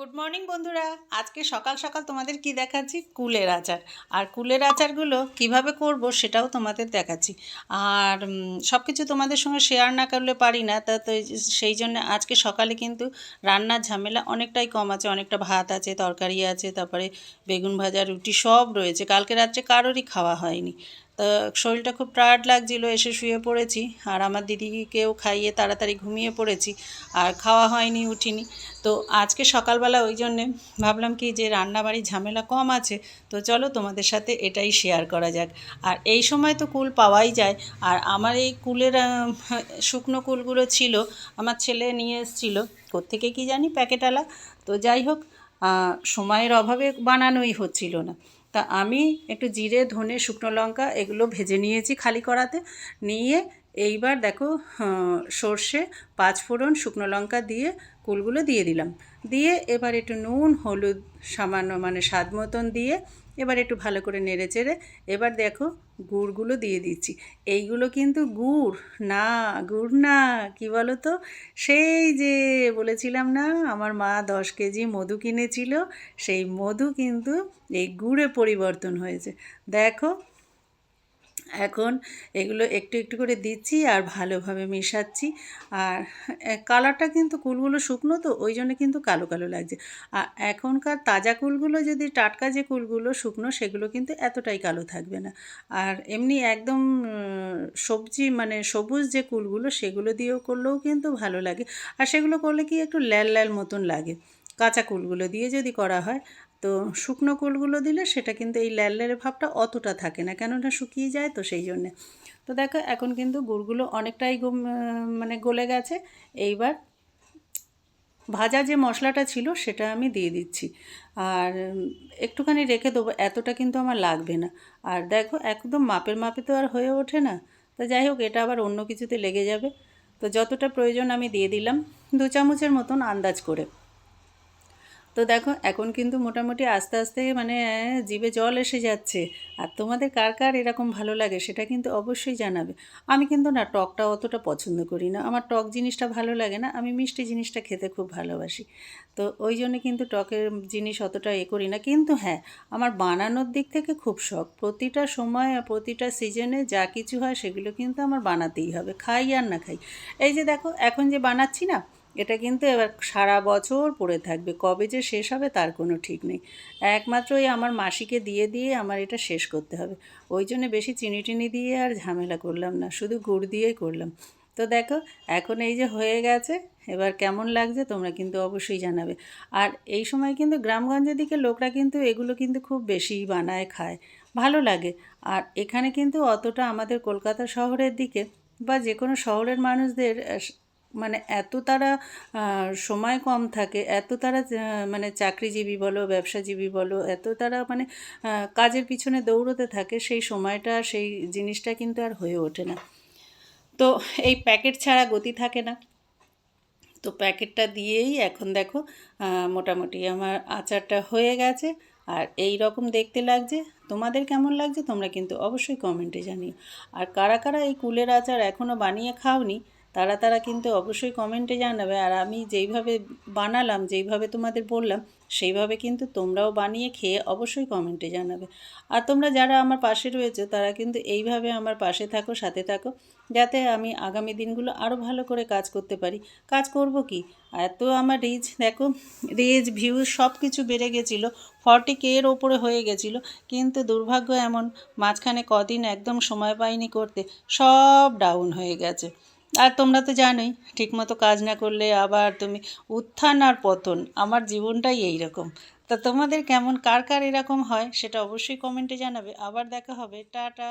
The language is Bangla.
গুড মর্নিং বন্ধুরা। আজকে সকাল সকাল তোমাদের কি দেখাচ্ছি? কুলের আচার। আর কুলের আচারগুলো কীভাবে করব সেটাও তোমাদের দেখাচ্ছি। আর সব কিছু তোমাদের সঙ্গে শেয়ার না করলে পারি না। তা, তো সেই জন্য আজকে সকালে কিন্তু রান্নার ঝামেলা অনেকটাই কম আছে। অনেকটা ভাত আছে, তরকারি আছে, তারপরে বেগুন ভাজা, রুটি সব রয়েছে। কালকে রাত্রে কারোরই খাওয়া হয়নি। তো শরীরটা খুব টায়ার্ড লাগছিল, এসে শুয়ে পড়েছি। আর আমার দিদিকেও খাইয়ে তাড়াতাড়ি ঘুমিয়ে পড়েছি। আর খাওয়া হয়নি উঠিনি। তো আজকে সকালবেলা ওই জন্যে ভাবলাম কি যে রান্নাবাড়ির ঝামেলা কম আছে, তো চলো তোমাদের সাথে এটাই শেয়ার করা যাক। আর এই সময় তো কুল পাওয়াই যায়। আর আমার এই কুলের শুকনো কুলগুলো ছিল, আমার ছেলে নিয়ে এসেছিল। কোত্থেকে কি জানি প্যাকেটালা তো যাই হোক সময়ের অভাবে বানানোই হচ্ছিল না। তা আমি একটু জিরে ধনে শুকনো লঙ্কা এগুলো ভেজে নিয়েছি খালি কড়াতে। নিয়ে এইবার দেখো সর্ষে পাঁচফোড়ন শুকনো লঙ্কা দিয়ে কুলগুলো দিয়ে দিলাম। দিয়ে এবার একটু নুন, হলুদ, সামান্য মানে স্বাদ মতন দিয়ে এবার একটু ভালো করে নেড়ে চেড়ে এবার দেখো গুড়গুলো দিয়ে দিচ্ছি। এইগুলো কিন্তু গুড়, না গুড় না, কি বলো তো সেই যে বলেছিলাম না, আমার মা দশ কেজি মধু কিনেছিল, সেই মধু কিন্তু এই গুড়ে পরিবর্তন হয়েছে। দেখো এখন এগুলো একটু একটু করে দিচ্ছি আর ভালোভাবে মেশাচ্ছি। আর কালারটা কিন্তু কুলগুলো শুকনো তো, ওই জন্য কিন্তু কালো কালো লাগছে। আর এখনকার তাজা কুলগুলো যদি টাটকা যে কুলগুলো শুকনো, সেগুলো কিন্তু এতটাই কালো থাকবে না। আর এমনি একদম সবজি মানে সবুজ যে কুলগুলো, সেগুলো দিয়েও করলেও কিন্তু ভালো লাগে। আর সেগুলো করলে কি একটু ল্যাল ল্যাল মতন লাগে। কাঁচা কুলগুলো দিয়ে যদি করা হয়, তো শুকনো কুলগুলো দিলে সেটা কিন্তু এই ল্যালের ভাবটা অতটা থাকে না। কেননা শুকিয়ে যায় তো সেই জন্যে। তো দেখো, এখন কিন্তু গুড়গুলো অনেকটাই মানে গলে গেছে। এইবার ভাজা যে মশলাটা ছিল সেটা আমি দিয়ে দিচ্ছি। আর একটুখানি রেখে দেবো, এতটা কিন্তু আমার লাগবে না। আর দেখো, একদম মাপের মাপে তো আর হয়ে ওঠে না। তো যাই হোক, এটা আবার অন্য কিছুতে লেগে যাবে। তো যতটা প্রয়োজন আমি দিয়ে দিলাম, দু চামচের মতন আন্দাজ করে। তো দেখো, এখন কিন্তু মোটামুটি আস্তে আস্তে মানে জিভে জল এসে যাচ্ছে। আর তোমাদের কার কার এরকম ভালো লাগে সেটা কিন্তু অবশ্যই জানাবে। আমি কিন্তু না টকটা অতটা পছন্দ করি না। আমার টক জিনিসটা ভালো লাগে না। আমি মিষ্টি জিনিসটা খেতে খুব ভালোবাসি। তো ওই জন্য কিন্তু টকের জিনিস অতটা এ করি না। কিন্তু হ্যাঁ আমার বানানোর দিক থেকে খুব শখ। প্রতিটা সময় প্রতিটা সিজনে যা কিছু হয় সেগুলো কিন্তু আমার বানাতেই হবে। খাই আর না খাই। এই যে দেখো, এখন যে বানাচ্ছি না এটা কিন্তু এবার সারা বছর পড়ে থাকবে। কবে যে শেষ হবে তার কোনো ঠিক নেই। একমাত্র ওই আমার মাসিকে দিয়ে দিয়ে আমার এটা শেষ করতে হবে। ওই জন্য বেশি চিনি টিনি দিয়ে আর ঝামেলা করলাম না, শুধু গুড় দিয়েই করলাম। তো দেখো, এখন এই যে হয়ে গেছে, এবার কেমন লাগছে তোমরা কিন্তু অবশ্যই জানাবে। আর এই সময় কিন্তু গ্রামগঞ্জের দিকে লোকরা কিন্তু এগুলো কিন্তু খুব বেশি বানায়, খায়। ভালো লাগে। আর এখানে কিন্তু অতটা আমাদের কলকাতা শহরের দিকে বা যে কোনো শহরের মানুষদের মানে এত তারা সময় কম থাকে, এত তারা মানে চাকরিজীবী বলো, ব্যবসাজীবী বলো, এত তারা মানে কাজের পিছনে দৌড়তে থাকে, সেই সময়টা, সেই জিনিসটা কিন্তু আর হয়ে ওঠে না। তো এই প্যাকেট ছাড়া গতি থাকে না। তো প্যাকেটটা দিয়েই এখন দেখো মোটামুটি আমার আচারটা হয়ে গেছে। আর এই রকম দেখতে লাগছে, তোমাদের কেমন লাগছে তোমরা কিন্তু অবশ্যই কমেন্টে জানিও। আর কারা কারা এই কুলের আচার এখনও বানিয়ে খাওনি তারা তারা কিন্তু অবশ্যই কমেন্টে জানাবে। আর আমি যেইভাবে বানালাম, যেইভাবে তোমাদের বললাম, সেইভাবে কিন্তু তোমরাও বানিয়ে খেয়ে অবশ্যই কমেন্টে জানাবে। আর তোমরা যারা আমার পাশে রয়েছে, তারা কিন্তু এইভাবে আমার পাশে থাকো, সাথে থাকো, যাতে আমি আগামী দিনগুলো আরও ভালো করে কাজ করতে পারি। কাজ করব কি? এত আমার রিচ দেখো রিচ ভিউজ সব কিছু বেড়ে গেছিল। ফর্টি এর ওপরে হয়ে গেছিল। কিন্তু দুর্ভাগ্য এমন, মাঝখানে কদিন একদম সময় পাইনি করতে, সব ডাউন হয়ে গেছে। আর তোমরা তো জানোই, ঠিকমতো কাজ না করলে আবার তুমি উত্থান আর পতন। আমার জীবনটাই এই রকম তা তোমাদের কেমন, কার কার এরকম হয় সেটা অবশ্যই কমেন্টে জানাবে। আবার দেখা হবে। টাটা।